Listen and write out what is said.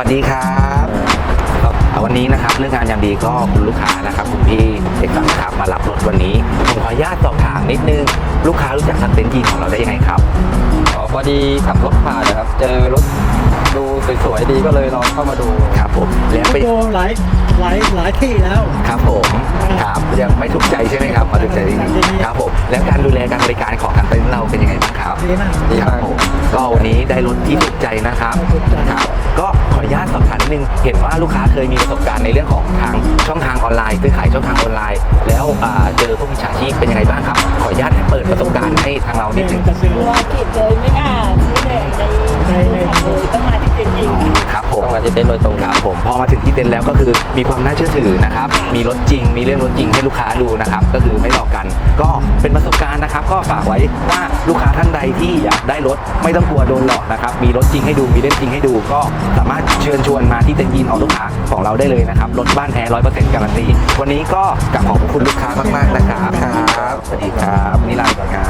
วัสดีครับครับวันนี้นะครับเรื่องงานยามดีก็คุณลูกค้านะครับคุณพี่เอกสังครับมารับรถวันนี้ผมขออนุญาตสอบถามนิดนึงลูกค้ารู้จักซันเต็นทีของเราได้ยังไงครับอ๋อพอดีขับรถผ่านนะครับ เจอรถดูสวยๆดีก็เลยลองเข้ามาดูครับผมแล้วไปโดหลายหลายหลายที่แล้วครับผมครับยังไม่ถูกใจใช่ไหมครับมาถูกใจที่นี่ครับผมแล้วการดูแลการบริการของการเต็นท์เราเป็นยังไงบ้างครับ ดีมากดีครับผมก็วันนี้ได้รถที่ถูกใจนะครับถูกใจครับ ก็ขออนุญาตสอบถามนิดนึง เห็นว่าลูกค้าเคยมีประสบการณ์ในเรื่องของทางช่องทางออนไลน์ซื้อขายช่องทางออนไลน์ แล้วอ่าเจอพวกมิจฉาชีพเป็นยังไงบ้างครับ ขออนุญาตให้เปิดประสบการณ์ให้ทางเรานิดนึงจะซื้อตัวกิจเลยไม่กล้าซื้อเลยใน ที่เต็นท์โดยตรงครับผมพอมาถึงที่เต็นท์แล้วก็คือมีความน่าเชื่อถือนะครับมีรถจริง มีเรื่องรถจริงให้ลูกค้าดูนะครับก็คือไม่หลอกกัน ก็เป็นประสบการณ์นะครับ ก็ฝากไว้ว่าลูกค้าท่านใดที่อยากได้รถไม่ต้องกลัวโดนหลอกนะครับมีรถจริงให้ดูมีเล่มจริงให้ดู ก็สามารถเชิญชวนมาที่เต็นท์ยีนออโต้คาของเราได้เลยนะครับรถบ้านแท้ร้อยเปอร์เซ็นต์การันตีวันนี้ก็กลับขอบคุณลูกค้ามากๆนะครับครับสวัสดีครับวันนี่ลาไปก่อนครับ